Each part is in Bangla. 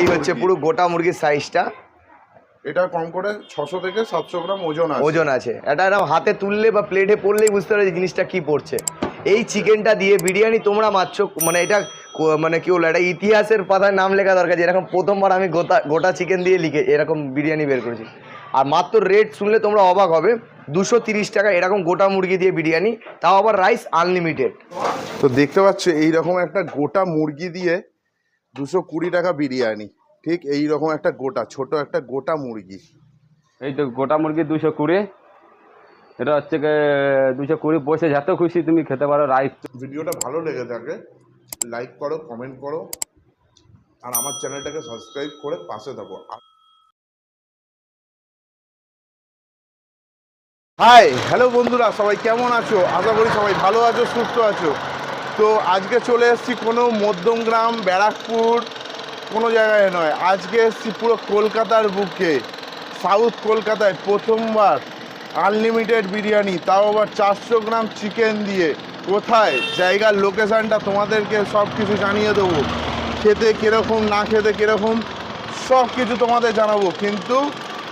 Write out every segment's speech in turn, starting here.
এই হচ্ছে পুরো গোটা মুরগির সাইজটা এটা কম করে ছশো থেকে সাতশো গ্রাম ওজন আছে। ওজন আছে। এটা এরকম হাতে তুললে বা প্লেটে পড়লেই বুঝতে পারবে যে জিনিসটা কি পড়ছে। এই চিকেনটা দিয়ে বিরিয়ানি তোমরা মারছো মানে এটা মানে কি বলব এটা ইতিহাসের পাতায় নাম লেখা দরকার যে এরকম প্রথমবার আমি গোটা গোটা চিকেন দিয়ে লিখে এরকম বিরিয়ানি বের করেছি। আর মাত্র রেট শুনলে তোমরা অবাক হবে দুশো তিরিশ টাকা এরকম গোটা মুরগি দিয়ে বিরিয়ানি তাও আবার রাইস আনলিমিটেড তো দেখতে পাচ্ছ এইরকম একটা গোটা মুরগি দিয়ে দুশো কুড়ি টাকা বিরিয়ানি। ঠিক এই রকম একটা গোটা ছোট একটা গোটা মুরগি। এই তো গোটা মুরগি দুশো কুড়ি। এটা হচ্ছে দুশো কুড়ি বসে যত খুশি তুমি খেতে পারো রাইস ভিডিওটা ভালো লেগে থাকে লাইক করো কমেন্ট করো আর আমার চ্যানেলটাকে সাবস্ক্রাইব করে পাশে থাকো। হাই হ্যালো বন্ধুরা সবাই কেমন আছো? আশা করি সবাই ভালো আছো সুস্থ আছো। তো আজকে চলে এসেছি কোনো মধ্যমগ্রাম ব্যারাকপুর, কোনো জায়গায় নয়। আজকে এসেছি পুরো কলকাতার বুকে সাউথ কলকাতায় প্রথমবার আনলিমিটেড বিরিয়ানি, তাও আবার চারশো গ্রাম চিকেন দিয়ে। কোথায়? জায়গার লোকেশানটা তোমাদেরকে সব কিছু জানিয়ে দেবো। খেতে কীরকম, না খেতে কীরকম সব কিছু তোমাদের জানাব। কিন্তু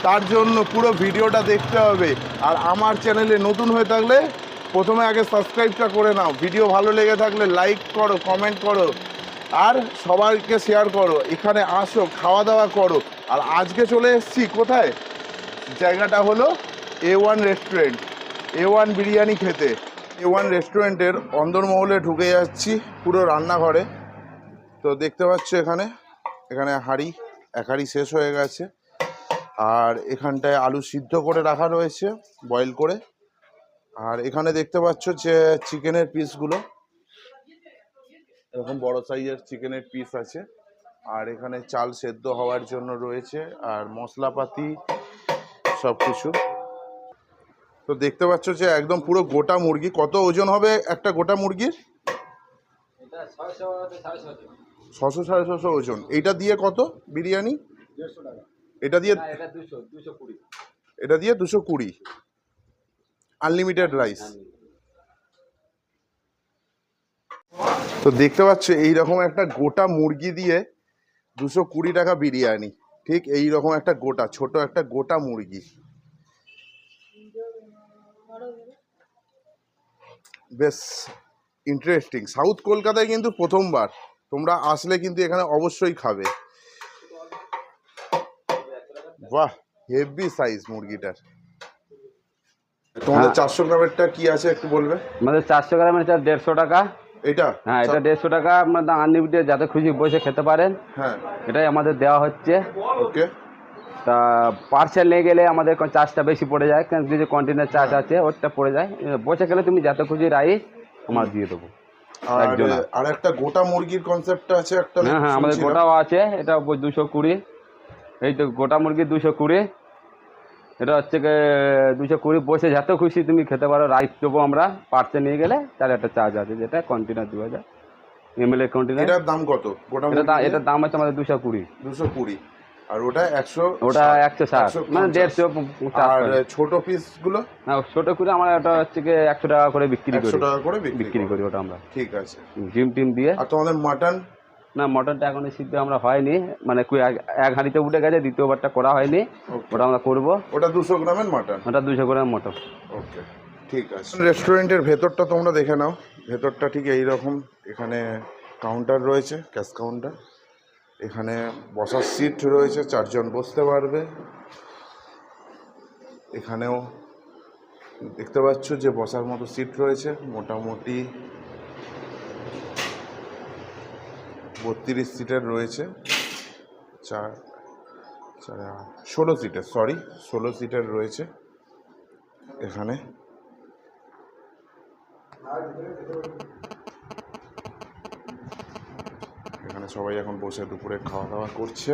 তার জন্য পুরো ভিডিওটা দেখতে হবে। আর আমার চ্যানেলে নতুন হয়ে থাকলে প্রথমে আগে সাবস্ক্রাইবটা করে নাও। ভিডিও ভালো লেগে থাকলে লাইক করো কমেন্ট করো, আর সবাইকে শেয়ার করো, এখানে আসো খাওয়া দাওয়া করো। আর আজকে চলে এসছি কোথায়? জায়গাটা হলো A one restaurant A one biryani খেতে। এ ওয়ান রেস্টুরেন্টের অন্দরমহলে ঢুকে যাচ্ছি পুরো রান্নাঘরে। তো দেখতে পাচ্ছ এখানে এখানে হাঁড়ি, এক হাঁড়ি শেষ হয়ে গেছে। আর এখানটায় আলু সিদ্ধ করে রাখা রয়েছে বয়েল করে। আর এখানে দেখতে পাচ্ছ যে চিকেনের পিসগুলো। এরকম বড় সাইজের চিকেনের পিস আছে। আর এখানে চাল সেদ্ধ হওয়ার জন্য রয়েছে আর মশলাপাতি সব কিছু তো দেখতে পাচ্ছ যে একদম পুরো গোটা মুরগি। কত ওজন হবে একটা গোটা মুরগির? ছশো সাড়ে ছশো ওজন। এইটা দিয়ে কত বিরিয়ানি? এটা দিয়ে এটা এটা দিয়ে দুশো কুড়ি। আনলিমিটেড রাইস তো দেখতে পাচ্ছ, এইরকম একটা গোটা মুরগি দিয়ে দুশো কুড়ি টাকা বিরিয়ানি। ঠিক এই রকম একটা গোটা, ছোট একটা গোটা মুরগি। বেশ ইন্টারেস্টিং সাউথ কলকাতায় কিন্তু প্রথমবার। তোমরা আসলে কিন্তু এখানে অবশ্যই খাবে। বাহ হেভি সাইজ মুরগিটার। তোমাদের হ্যাঁ। চারশো গ্রামেরটা কি আছে একটু বলবে? আমাদের চারশো গ্রামের দেড়শো টাকা। এটা? হ্যাঁ এটা দেড়শো টাকা। আপনার আনলিমিটেড যাতে খুশি বসে খেতে পারেন। হ্যাঁ। এটাই আমাদের দেওয়া হচ্ছে। ওকে। তা পার্সেল নিয়ে গেলে আমাদের চার্জটা বেশি পড়ে যায়। কারণ কিছু কন্টেনার চার্জ আছে ওটা পড়ে যায়। বসে গেলে তুমি যাতে খুশি রাইস আমরা দিয়ে দেবো। আর একটা গোটা মুরগির কনসেপ্টটা আছে একটা হ্যাঁ হ্যাঁ আমাদের গোটাও আছে। এটা দুশো কুড়ি। এই তো গোটা মুরগি দুশো কুড়ি। এটা হচ্ছে দুশো কুড়ি বসে যত খুশি তুমি খেতে পারো রাইস দেবো আমরা পার্সে নিয়ে গেলে তার একটা চার্জ আছে যেটা কন্টেনার দু হাজার এমএলএ কন্টেনার এটার দাম কত? এটার দাম আছে আমাদের দুশো কুড়ি। দুশো কুড়ি। আর ওটা একশো ওটা একশো ষাট। মানে দেড়শো আর ছোট পিসগুলো? না ছোটো করে আমরা ওটা হচ্ছে গিয়ে একশো টাকা করে বিক্রি করি। টাকা করে বিক্রি বিক্রি করি। ওটা আমরা। ঠিক আছে। জিম টিম দিয়ে। আর তোমাদের মাটন না মটনটা এখনও সিদ্ধ আমরা হয়নি। মানে এক- হাঁড়িতে উঠে গেছে দ্বিতীয়বারটা করা হয়নি। ওটা আমরা করব। ওটা দুশো গ্রামের মাটন? ওটা দুশো করে মটন। ওকে ঠিক আছে। রেস্টুরেন্টের ভেতরটা তোমরা দেখে নাও। ভেতরটা ঠিক এই রকম। এখানে কাউন্টার রয়েছে ক্যাশ কাউন্টার এখানে বসার সিট রয়েছে চারজন বসতে পারবে। এখানেও দেখতে পাচ্ছ যে বসার মতো সিট রয়েছে। মোটামুটি বত্রিশ সিটের রয়েছে। চার ষোলো সিটের সরি ষোলো সিটের রয়েছে এখানে। এখানে সবাই এখন বসে দুপুরে খাওয়া দাওয়া করছে।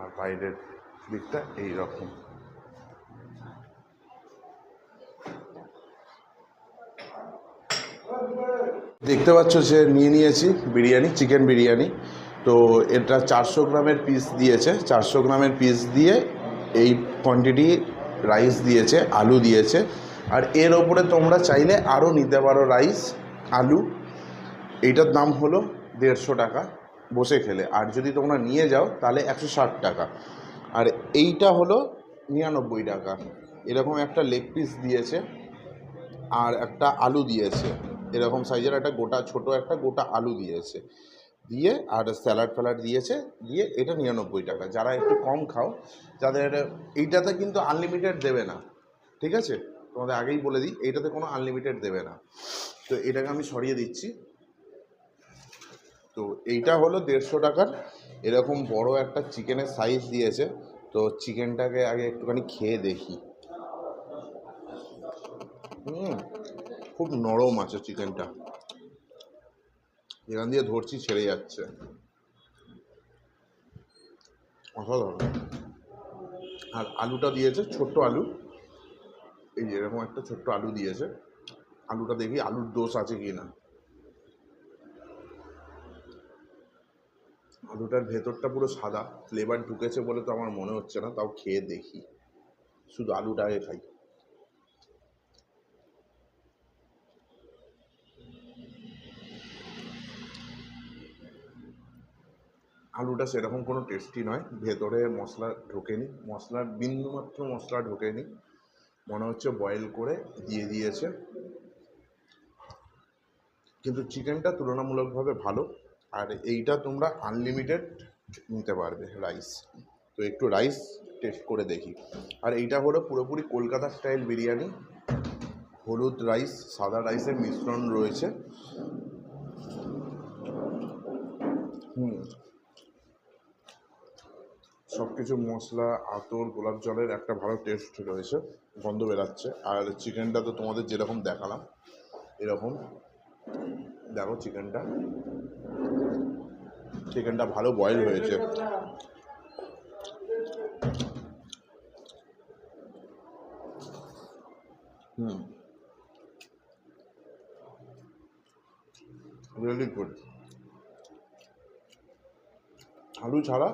আর বাইরের দিকটা এই দেখতে পাচ্ছ যে নিয়ে নিয়েছি বিরিয়ানি চিকেন বিরিয়ানি। তো এটা চারশো গ্রামের পিস দিয়েছে। চারশো গ্রামের পিস দিয়ে এই কোয়ান্টিটি রাইস দিয়েছে, আলু দিয়েছে। আর এর ওপরে তোমরা চাইলে আরও নিতে পারো রাইস আলু। এইটার দাম হলো দেড়শো টাকা বসে খেলে। আর যদি তোমরা নিয়ে যাও, তাহলে একশো ষাট টাকা। আর এইটা হলো নিরানব্বই টাকা। এরকম একটা লেগ পিস দিয়েছে, আর একটা আলু দিয়েছে। এরকম সাইজের একটা গোটা, ছোট একটা গোটা আলু দিয়েছে। দিয়ে আর স্যালাড ফ্যালাড দিয়েছে, দিয়ে এটা নিরানব্বই টাকা। যারা একটু কম খাও, যাদের এইটাতে কিন্তু আনলিমিটেড দেবে না। ঠিক আছে? তোমাদের আগেই বলে দিই, এইটাতে কোনো আনলিমিটেড দেবে না। তো এটাকে আমি সরিয়ে দিচ্ছি। তো এইটা হলো দেড়শো টাকার। এরকম বড় একটা চিকেনের সাইজ দিয়েছে। তো চিকেনটাকে আগে একটুখানি খেয়ে দেখি। হুম। খুব নরম আছে চিকেনটা। এখান দিয়ে ধরছি, ছেড়ে যাচ্ছে। অসাধারণ। আর আলুটা দিয়েছে ছোট্ট আলু। এই এরকম একটা ছোট্ট আলু দিয়েছে। আলুটা দেখি আলুর দোষ আছে কি না। আলুটার ভেতরটা পুরো সাদা। ফ্লেভার ঢুকেছে বলে তো আমার মনে হচ্ছে না, তাও খেয়ে দেখি। শুধু আলুটা আগে খাই। আলুটা সেরকম কোনো টেস্টি নয়। ভেতরে মশলা ঢোকেনি। মশলার বিন্দুমাত্র মশলা ঢোকেনি। মনে হচ্ছে বয়েল করে দিয়ে দিয়েছে। কিন্তু চিকেনটা তুলনামূলকভাবে ভালো। আর এইটা তোমরা আনলিমিটেড নিতে পারবে রাইস তো একটু রাইস টেস্ট করে দেখি। আর এইটা হলো পুরোপুরি কলকাতা স্টাইল বিরিয়ানি। হলুদ রাইস সাদা রাইসের মিশ্রণ রয়েছে। হুম। সব কিছু মশলা, আতর, গোলাপ জলের একটা ভালো টেস্ট রয়েছে, গন্ধ বেরাচ্ছে। আর চিকেনটা তো তোমাদের যেরকম দেখালাম, এরকম। দেখো চিকেনটা চিকেনটা ভালো বয়েল হয়েছে। হুম। রিয়েলি গুড আলু ছাড়া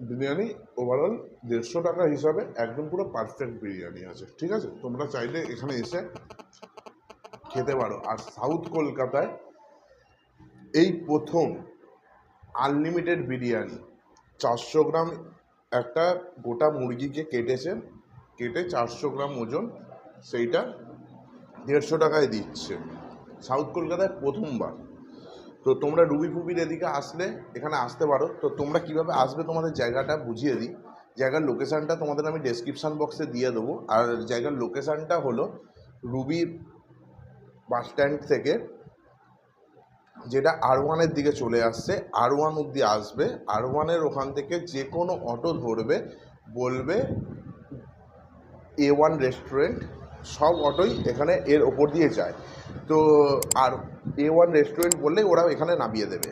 বিরিয়ানি ওভারঅল দেড়শো টাকা হিসাবে একদম পুরো পারফেক্ট বিরিয়ানি আছে, ঠিক আছে? তোমরা চাইলে এখানে এসে খেতে পারো। আর সাউথ কলকাতায় এই প্রথম আনলিমিটেড বিরিয়ানি, চারশো গ্রাম একটা গোটা মুরগিকে কেটেছে, কেটে চারশো গ্রাম ওজন সেইটা দেড়শো টাকায় দিচ্ছে। সাউথ কলকাতায় প্রথমবার। তো তোমরা রুবি ফুবির এদিকে আসলে, এখানে আসতে পারো। তো তোমরা কীভাবে আসবে তোমাদের জায়গাটা বুঝিয়ে দিই। জায়গার লোকেশানটা তোমাদের আমি ডেসক্রিপশান বক্সে দিয়ে দেবো। আর জায়গার লোকেশানটা হলো রুবি বাস স্ট্যান্ড থেকে, যেটা আর ওয়ানের দিকে চলে আসছে। আর ওয়ান অব্দি আসবে। আর ওয়ানের ওখান থেকে যে কোনো অটো ধরবে, বলবে এ ওয়ান রেস্টুরেন্ট সব অটোই এখানে এর ওপর দিয়ে যায়। তো আর এ ওয়ান রেস্টুরেন্ট বললে ওরা এখানে নামিয়ে দেবে।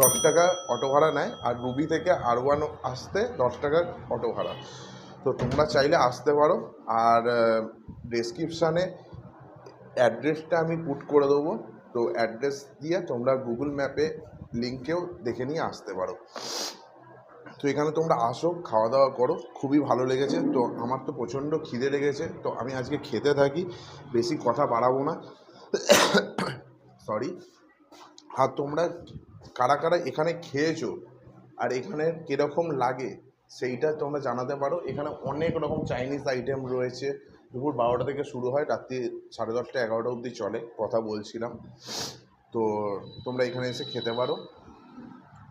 দশ টাকা অটো ভাড়া নেয় আর রুবি থেকে আর ওয়ান আসতে দশ টাকা অটো ভাড়া। তো তোমরা চাইলে আসতে পারো আর ডেসক্রিপশানে অ্যাড্রেসটা আমি পুট করে দেবো। তো অ্যাড্রেস দিয়ে তোমরা গুগল ম্যাপে লিঙ্কেও দেখে নিয়ে আসতে পারো। তো এখানে তোমরা আসো খাওয়া দাওয়া করো, খুবই ভালো লেগেছে। তো আমার তো প্রচণ্ড খিদে লেগেছে। তো আমি আজকে খেতে থাকি, বেশি কথা বাড়াবো না। সরি আর তোমরা কারা কারা এখানে খেয়েছো আর এখানে কীরকম লাগে সেইটা তোমরা জানাতে পারো। এখানে অনেক রকম চাইনিজ আইটেম রয়েছে। দুপুর বারোটা থেকে শুরু হয়, রাত্রি সাড়ে দশটা এগারোটা অবধি চলে, কথা বলছিলাম। তো তোমরা এখানে এসে খেতে পারো।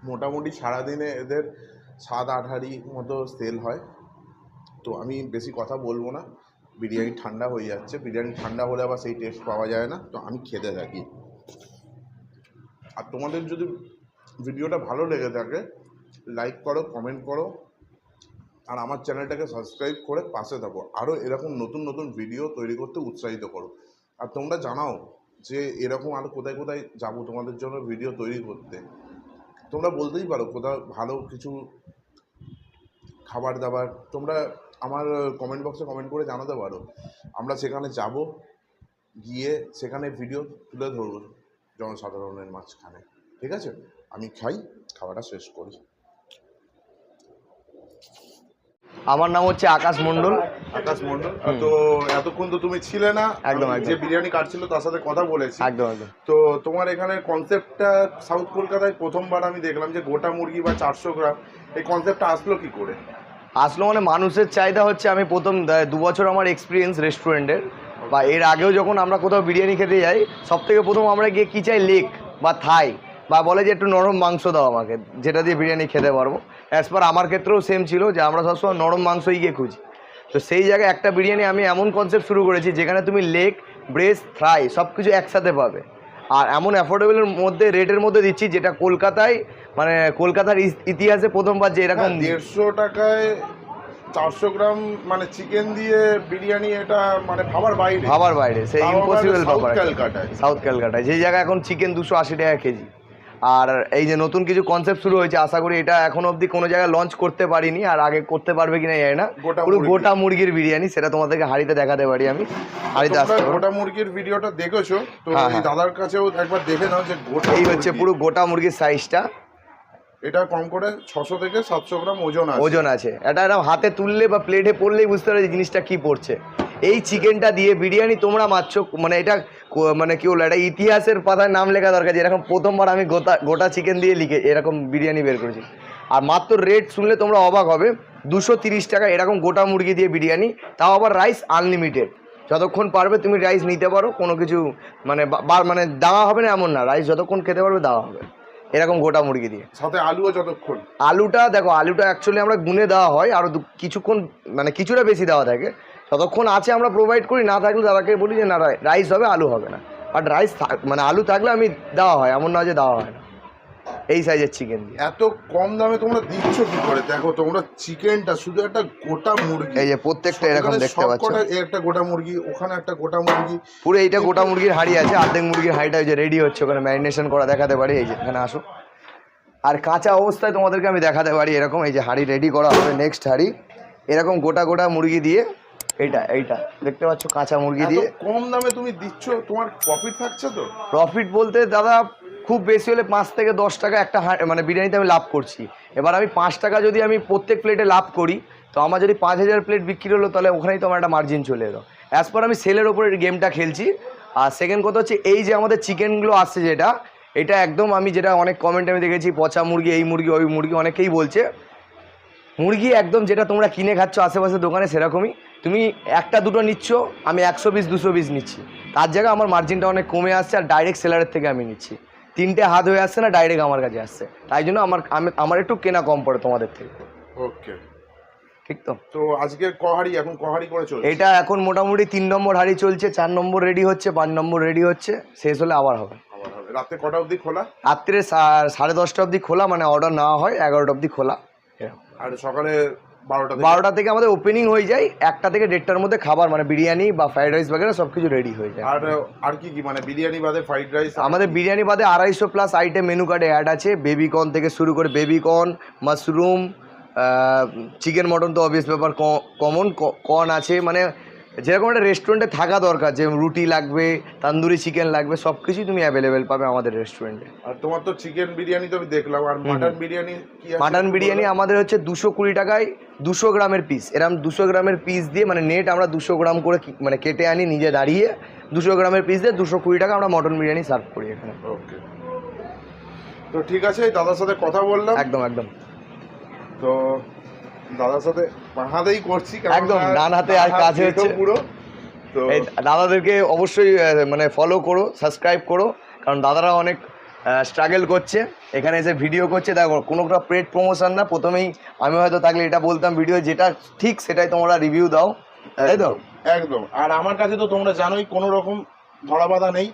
মোটামুটি সারাদিনে এদের সাত আট হাঁড়ি মতো সেল হয়। তো আমি বেশি কথা বলব না। বিরিয়ানি ঠান্ডা হয়ে যাচ্ছে। বিরিয়ানি ঠান্ডা হলে আবার সেই টেস্ট পাওয়া যায় না। তো আমি খেতে থাকি। আর তোমাদের যদি ভিডিওটা ভালো লেগে থাকে লাইক করো কমেন্ট করো, আর আমার চ্যানেলটাকে সাবস্ক্রাইব করে পাশে থাকো। আরও এরকম নতুন নতুন ভিডিও তৈরি করতে উৎসাহিত করো। আর তোমরা জানাও যে এরকম আরও কোথায় কোথায় যাব তোমাদের জন্য ভিডিও তৈরি করতে। তোমরা বলতেই পারো কোথাও ভালো কিছু খাবার দাবার। তোমরা আমার কমেন্ট বক্সে কমেন্ট করে জানাতে পারো। আমরা সেখানে যাব, গিয়ে সেখানে ভিডিও তুলে ধরবো। জনসাধারণের মাঝখানে। ঠিক আছে? আমি খাই খাওয়াটা শেষ করি। আমার নাম হচ্ছে আকাশ মন্ডল আকাশ মন্ডল তো এতক্ষণ তো তুমি ছিলে না। একদম, যে বিরিয়ানি কাটছিল তার সাথে কথা বলেছি। একদম একদম। তো তোমার এখানে কনসেপ্টটা সাউথ কলকাতায় প্রথমবার আমি দেখলাম যে গোটা মুরগি বা চারশো গ্রাম এই কনসেপ্টটা আসলো কি করে? আসলো মানে মানুষের চাহিদা হচ্ছে আমি প্রথম দা- দু বছর আমার এক্সপিরিয়েন্স রেস্টুরেন্টের বা এর আগেও যখন আমরা কোথাও বিরিয়ানি খেতে যাই সব থেকে প্রথম আমরা গিয়ে কী চাই? লেক বা থাই বা বলে যে একটু নরম মাংস দাও আমাকে যেটা দিয়ে বিরিয়ানি খেতে পারব। অ্যাজ পার আমার ক্ষেত্রেও সেম ছিল যে আমরা সবসময় নরম মাংসই গিয়ে খুঁজি। তো সেই জায়গায় একটা বিরিয়ানি আমি এমন কনসেপ্ট শুরু করেছি যেখানে তুমি লেগ ব্রেস্ট ফ্রাই সব কিছু একসাথে পাবে। আর এমন অ্যাফোর্ডেবলের মধ্যে রেটের মধ্যে দিচ্ছি যেটা কলকাতায় মানে কলকাতার ইতিহাসে প্রথমবার যে এরকম হ্যাঁ, দেড়শো টাকায় চারশো গ্রাম মানে চিকেন দিয়ে বিরিয়ানি এটা মানে ভাবার বাইরে। ভাবার বাইরে সেই ইম্পসিবল ব্যাপার ক্যালকাটায়। সাউথ ক্যালকাটায় যে জায়গায় এখন চিকেন দুশো আশি টাকা কেজি। আর এই যে নতুন কিছু কনসেপ্ট শুরু হয়েছে আশা করি এটা এখন অবধি কোনো জায়গায় লঞ্চ করতে পারিনি আর আগে করতে পারবে কিনা জানি না। গোটা পুরো গোটা মুরগির বিরিয়ানি সেটা তোমাদেরকে হাড়িতে দেখাতে পারি আমি। হাড়িতে আসতে গোটা মুরগির ভিডিওটা দেখেছ? তো হ্যাঁ, হ্যাঁ। দাদার কাছেও একবার দেখে নাও যে গোটা এই হচ্ছে পুরো গোটা মুরগির সাইজটা এটা কম করে ছশো থেকে সাতশো গ্রাম ওজন ওজন আছে। এটা এরকম হাতে তুললে বা প্লেটে পড়লেই বুঝতে পারবে যে জিনিসটা কি পড়ছে। এই চিকেনটা দিয়ে বিরিয়ানি তোমরা মারছো মানে এটা মানে কি বলব, এটা ইতিহাসের পাতায় নাম লেখা দরকার যে এরকম প্রথমবার আমি গোটা গোটা চিকেন দিয়ে লিখে এরকম বিরিয়ানি বের করেছি। আর মাত্র রেট শুনলে তোমরা অবাক হবে, দুশো তিরিশ টাকা এরকম গোটা মুরগি দিয়ে বিরিয়ানি, তাও আবার রাইস আনলিমিটেড যতক্ষণ পারবে তুমি রাইস নিতে পারো, কোনো কিছু মানে মানে দেওয়া হবে না এমন না রাইস যতক্ষণ খেতে পারবে দেওয়া হবে। এরকম গোটা মুরগি দিয়ে। সাথে আলুও যতক্ষণ। আলুটা দেখো আলুটা অ্যাকচুয়ালি আমরা গুনে দেওয়া হয় আরও কিছুক্ষণ মানে কিছুটা বেশি দেওয়া থাকে। ততক্ষণ আছে আমরা প্রোভাইড করি না থাকলে দাদাকে বলি যে না রাইস হবে আলু হবে না। বাট রাইস মানে আলু থাকলে আমি দেওয়া হয় এমন না যে দেওয়া হয় না। এই সাইজের চিকেন দিয়ে। এত কম দামে তোমরা দিচ্ছ কি করে? দেখো তোমরা চিকেনটা শুধু একটা গোটা মুরগি। এই যে প্রত্যেকটা এরকম দেখতে পাচ্ছ। একটা গোটা মুরগি ওখানে একটা গোটা মুরগি। পুরো এইটা গোটা মুরগির হাড়ি আছে অর্ধেক মুরগির হাড়িটা যে রেডি হচ্ছে ওখানে ম্যারিনেশন করা দেখাতে পারি এই যে এখানে আসো। আর কাঁচা অবস্থায় তোমাদেরকে আমি দেখাতে পারি এরকম এই যে হাড়ি রেডি করা হবে নেক্সট হাড়ি। এরকম গোটা গোটা মুরগি দিয়ে এইটা এইটা দেখতে পাচ্ছ কাঁচা মুরগি দিয়ে। কম দামে তুমি দিচ্ছ তোমার প্রফিট থাকছে তো? প্রফিট বলতে দাদা খুব বেশি হলে পাঁচ থেকে দশ টাকা একটা মানে বিরিয়ানিতে আমি লাভ করছি। এবার আমি পাঁচ টাকা যদি আমি প্রত্যেক প্লেটে লাভ করি, তো আমার যদি পাঁচ হাজার প্লেট বিক্রি হলো, তাহলে ওখানেই তো আমার একটা মার্জিন চলে এলো। অ্যাজ পার আমি সেলের ওপরে গেমটা খেলছি। আর সেকেন্ড কথা হচ্ছে, এই যে আমাদের চিকেনগুলো আসছে যেটা, এটা একদম আমি যেটা অনেক কমেন্ট আমি দেখেছি, পচা মুরগি, এই মুরগি, ওই মুরগি, অনেকেই বলছে। মুরগি একদম যেটা তোমরা কিনে খাচ্ছ আশেপাশে দোকানে সেরকমই। তুমি একটা, দুটো নিচ্ছ, আমি একশো পিস দুশো পিস নিচ্ছি। তার জায়গায় আমার মার্জিনটা অনেক কমে আসছে, আর ডাইরেক্ট সেলারের থেকে আমি নিচ্ছি। তিনটে হাত হয়ে আসছে না ডাইরেক্ট আমার কাছে আসছে। তাই জন্য আমার আমার একটু কেনা কম পড়ে তোমাদের থেকে। ওকে। ঠিক তো? তো আজকে কহারি এখন কহারি করে চলছে? এটা এখন মোটামুটি তিন নম্বর হাড়ি চলছে চার নম্বর রেডি হচ্ছে পাঁচ নম্বর রেডি হচ্ছে শেষ হলে আবার হবে। আবার হবে। রাতে কটা অবধি খোলা? রাত্রে সাড়ে দশটা অবধি খোলা মানে অর্ডার নেওয়া হয় এগারোটা অবধি খোলা। আর সকালে বারোটা থেকে? বারোটা থেকে আমাদের ওপেনিং হয়ে যায় একটা থেকে দেড়টার মধ্যে খাবার মানে বিরিয়ানি বা ফ্রাইড রাইস বাগেরা সব কিছু রেডি হয়ে যায়। আর আর কি কি মানে বিরিয়ানি বাদে ফ্রাইড রাইস আমাদের বিরিয়ানি বাদে আড়াইশো প্লাস আইটেম মেনু কার্ডে অ্যাড আছে। বেবিকর্ন থেকে শুরু করে baby corn mushroom chicken mutton তো অবভিয়াস ব্যাপার কমন কর্ন আছে। মানে যেরকম একটা রেস্টুরেন্টে থাকা দরকার যে রুটি লাগবে তান্দুরি চিকেন লাগবে সব কিছুই তুমি অ্যাভেলেবেল পাবে আমাদের রেস্টুরেন্টে আর তোমার তো চিকেন বিরিয়ানি তো আমি দেখলাম আর মাটন বিরিয়ানি কি মাটন বিরিয়ানি আমাদের হচ্ছে দুশো কুড়ি টাকায় দুশো গ্রামের পিস এরকম দুশো গ্রামের পিস দিয়ে মানে নেট আমরা দুশো গ্রাম করে মানে কেটে আনি নিজে দাঁড়িয়ে দুশো গ্রামের পিস দিয়ে দুশো কুড়ি টাকা আমরা মটন বিরিয়ানি সার্ভ করি এখানে। ওকে তো ঠিক আছে দাদার সাথে কথা বললাম। একদম একদম। তো দাদার সাথে হাতেই করছি একদম, ডান হাতে আর কাজ হচ্ছে। পুরো তো দাদাদেরকে অবশ্যই মানে ফলো করো সাবস্ক্রাইব করো কারণ দাদারা অনেক স্ট্রাগল করছে। এখানে এসে ভিডিও করছে। দেখো কোনোটা পেড প্রমোশন না প্রথমেই আমি হয়তো থাকলে এটা বলতাম ভিডিও যেটা ঠিক সেটাই তোমরা রিভিউ দাও। তাই তো? একদম আর আমার কাছে তো তোমরা জানোই কোনো রকম ধরা বাঁধা নেই।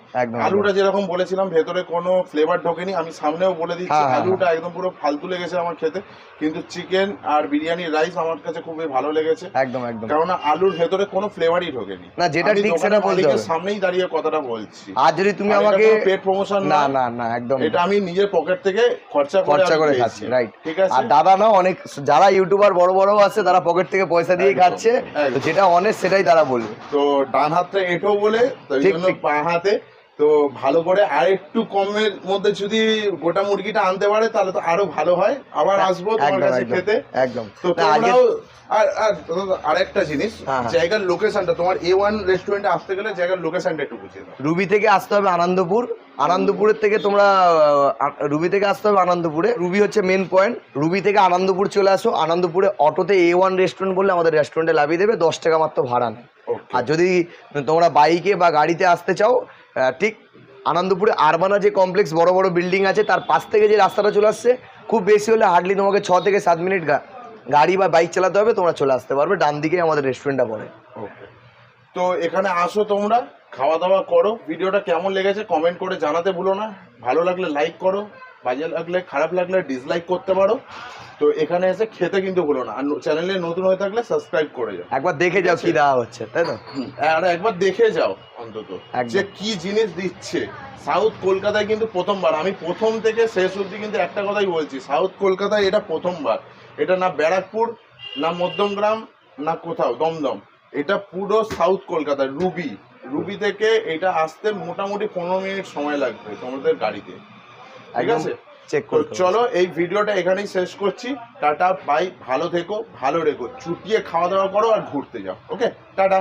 আলুটা যেরকম বলেছিলাম ভেতরে কোনো ফ্লেভার ঢোকেনি। আমি সামনেও বলে দিচ্ছি হ্যাঁ, হ্যাঁ, আলুটা একদম পুরো ফালতু লেগেছে আমার খেতে। কিন্তু চিকেন আর বিরিয়ানির রাইস আমার কাছে খুবই ভালো লেগেছে। একদম একদম। কেননা আলুর ভেতরে কোনো ফ্লেভারই ঢোকেনি। না, যেটা ঠিক সেটা বলতে হবে। সামনেই দাঁড়িয়ে কথাটা বলছি। আর যদি তুমি আমাকে পেড প্রমোশন না না না একদম। এটা আমি নিজের পকেট থেকে খরচা করে খরচা করে খাচ্ছি রাইট ঠিক আছে? আর দাদা না অনেক যারা ইউটিউবার বড় বড় আছে তারা পকেট থেকে পয়সা দিয়ে খাচ্ছে। তো যেটা অনেক সেটাই তারা বলবে। তো ডান হাতটা এঁটো বলে ঠিক, হাতে তো ভালো করে আর একটু কমের মধ্যে যদি গোটা মুরগিটা আনতে পারে তাহলে তো আরও ভালো হয়। আবার আসব তোমার কাছে খেতে। একদম। তো তোমরাও আর আর আরেকটা জিনিস হ্যাঁ, হ্যাঁ। জায়গার লোকেশনটা তোমার এ ওয়ান রেস্টুরেন্টে আসতে গেলে জায়গার লোকেশনটা একটু বুঝিয়ে দাও। রুবি থেকে আসতে হবে আনন্দপুর। আনন্দপুরের থেকে তোমরা রুবি থেকে আসতে হবে আনন্দপুরে। রুবি হচ্ছে মেন পয়েন্ট রুবি থেকে আনন্দপুর চলে আসো। আনন্দপুরে অটোতে এ ওয়ান রেস্টুরেন্ট বললে আমাদের রেস্টুরেন্টে লাভিয়ে দেবে। দশ টাকা মাত্র ভাড়া নেয়. আর যদি তোমরা বাইকে বা গাড়িতে আসতে চাও ঠিক আনন্দপুরে আরবানা যে কমপ্লেক্স বড় বড় বিল্ডিং আছে তার পাশ থেকে যে রাস্তাটা চলে আসছে খুব বেশি হলে হার্ডলি তোমাকে ছ থেকে সাত মিনিট গাড়ি বা বাইক চালাতে হবে তোমরা চলে আসতে পারবে। ডান দিকে আমাদের রেস্টুরেন্টটা পড়ে ওকে তো এখানে আসো তোমরা। খাওয়া দাওয়া করো। ভিডিওটা কেমন লেগেছে কমেন্ট করে জানাতে ভুলো না। ভালো লাগলে লাইক করো বাজে লাগলে খারাপ লাগলে ডিসলাইক করতে পারো। তো এখানে এসে খেতে কিন্তু ভুলো না। আর চ্যানেলে নতুন হয়ে থাকলে সাবস্ক্রাইব করে যাও। একবার দেখে যাও কি দেওয়া হচ্ছে তাই তো? হুম, আর একবার দেখে যাও অন্তত। যে কি জিনিস দিচ্ছে। সাউথ কলকাতায় কিন্তু প্রথমবার। আমি প্রথম থেকে শেষ অবধি কিন্তু একটা কথাই বলছি। সাউথ কলকাতায় এটা প্রথমবার। এটা না ব্যারাকপুর না মধ্যমগ্রাম না কোথাও দমদম। এটা পুরো সাউথ কলকাতায়। রুবি। রুবি থেকে এটা আসতে মোটামুটি পনেরো মিনিট সময় লাগবে তোমাদের গাড়িতে। ঠিক আছে? চেক করো চলো এই ভিডিওটা এখানেই শেষ করছি। টাটা বাই ভালো থেকো ভালো রেখো। চুটিয়ে খাওয়া দাওয়া করো আর ঘুরতে যাও ওকে? টাটা।